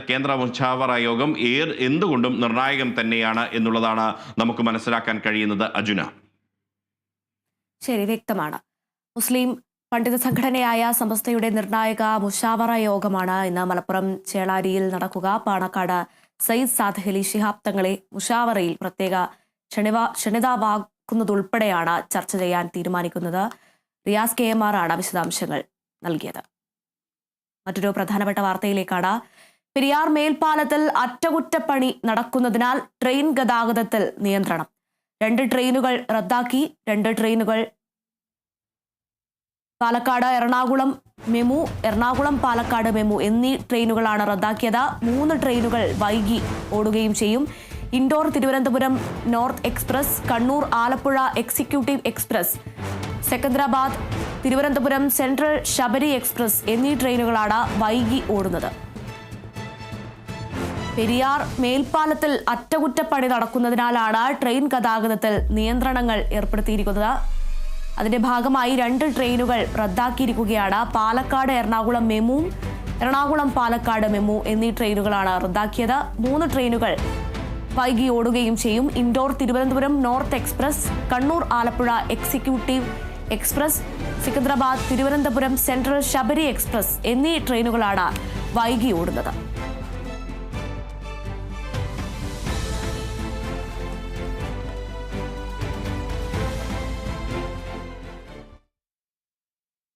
കേന്ദ്ര മുഷാവറ യോഗം ഏർ എന്തുകൊണ്ടും നിർണായകം തന്നെയാണ് എന്നുള്ളതാണ് നമുക്ക് മനസ്സിലാക്കാൻ കഴിയുന്നത് അജുന. ശരി വ്യക്തമാണ്. മുസ്ലിം പണ്ഡിത സംഘടനയായ സമസ്തയുടെ നിർണായക മുഷാവറ യോഗമാണ് ഇന്ന് മലപ്പുറം ചേളാരിയിൽ നടക്കുക. പാണക്കാട് സയ്യിദ് സാദ് അലി ശിഹാബ് തങ്ങളെ മുഷാവറയിൽ പ്രത്യേക ക്ഷണിവ ക്ഷണിതാവാക്കുന്നതുൾപ്പെടെയാണ് ചർച്ച ചെയ്യാൻ തീരുമാനിക്കുന്നത്. റിയാസ് കെ എം ആർ ആണ് വിശദാംശങ്ങൾ നൽകിയത്. മറ്റൊരു പ്രധാനപ്പെട്ട വാർത്തയിലേക്കാണ് പെരിയാർ മേൽപ്പാലത്തിൽ അറ്റകുറ്റപ്പണി നടക്കുന്നതിനാൽ ട്രെയിൻ ഗതാഗതത്തിൽ നിയന്ത്രണം. രണ്ട് ട്രെയിനുകൾ റദ്ദാക്കി രണ്ട് ട്രെയിനുകൾ പാലക്കാട് എറണാകുളം മെമു എറണാകുളം പാലക്കാട് മെമു എന്നീ ട്രെയിനുകളാണ് റദ്ദാക്കിയത്. മൂന്ന് ട്രെയിനുകൾ വൈകി ഓടുകയും ചെയ്യും. Indore Thiruvananthapuram North Express Kannur Alappuzha Executive Express Secunderabad Thiruvananthapuram Central Sabari Express എന്നീ ട്രെയിനുകളാണ് വൈകി ഓടുന്നത്. പെരിയാർ മേൽപ്പാലത്തിൽ അറ്റകുറ്റപ്പണി നടക്കുന്നതിനാലാണ് ട്രെയിൻ ഗതാഗതത്തിൽ നിയന്ത്രണങ്ങൾ ഏർപ്പെടുത്തിയിരിക്കുന്നത്. അതിന്റെ ഭാഗമായി രണ്ട് ട്രെയിനുകൾ റദ്ദാക്കിയിരിക്കുകയാണ്. പാലക്കാട് എറണാകുളം മെമു എറണാകുളം പാലക്കാട് മെമു എന്നീ ട്രെയിനുകളാണ് റദ്ദാക്കിയത്. മൂന്ന് ട്രെയിനുകൾ വൈകി ഓടുകയും ചെയ്യും. Indore Thiruvananthapuram North Express Kannur Alappuzha Executive Express Secunderabad Thiruvananthapuram Central Sabari Express എന്നീ ട്രെയിനുകളാണ് വൈകി ഓടുന്നത്.